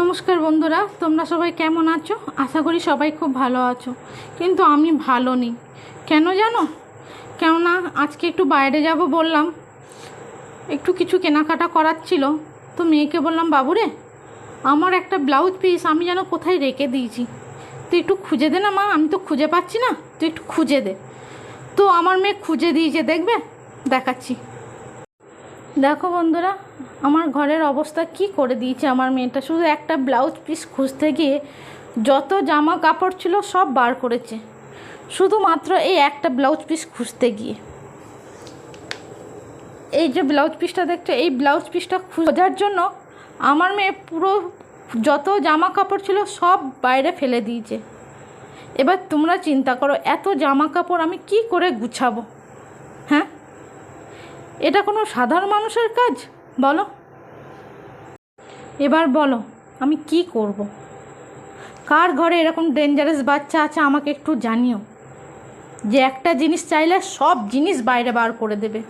নমস্কার বন্ধুরা, তোমরা সবাই কেমন আছো? আশা করি সবাই খুব ভালো আছো। কিন্তু আমি ভালো নেই। কেন জানো? কেননা আজকে একটু বাইরে যাব বললাম। একটু কিছু কেনাকাটা করার ছিল। তো মেয়েকে বললাম, বাবুরে, আমার একটা ব্লাউজ পিস আমি যেন কোথায় রেখে দিয়েছি। তুই একটু খুঁজে দে না মা, আমি তো খুঁজে পাচ্ছি না। তুই একটু খুঁজে দে। তো আমার মেয়ে খুঁজে দিয়েছে, দেখবে? দেখাচ্ছি। দেখো বন্ধুরা, আমার ঘরের অবস্থা কি করে দিয়েছে আমার মেয়েটা। শুধু একটা ব্লাউজ পিস খুঁজতে গিয়ে যত জামা কাপড় ছিল সব বার করেছে। শুধুমাত্র এই একটা ব্লাউজ পিস খুঁজতে গিয়ে। এই যে ব্লাউজ পিসটা দেখছ, এই ব্লাউজ পিসটা খোঁজার জন্য আমার মেয়ে পুরো যত জামা কাপড় ছিল সব বাইরে ফেলে দিয়েছে। এবার তোমরা চিন্তা করো, এত জামা কাপড় আমি কি করে গুছাবো? এটা কোনো সাধারণ মানুষের কাজ? বলো। এবার বলো, আমি কি করব। কার ঘরে এরকম ডেঞ্জারাস বাচ্চা আছে আমাকে একটু জানিও। যে একটা জিনিস চাইলে সব জিনিস বাইরে বার করে দেবে।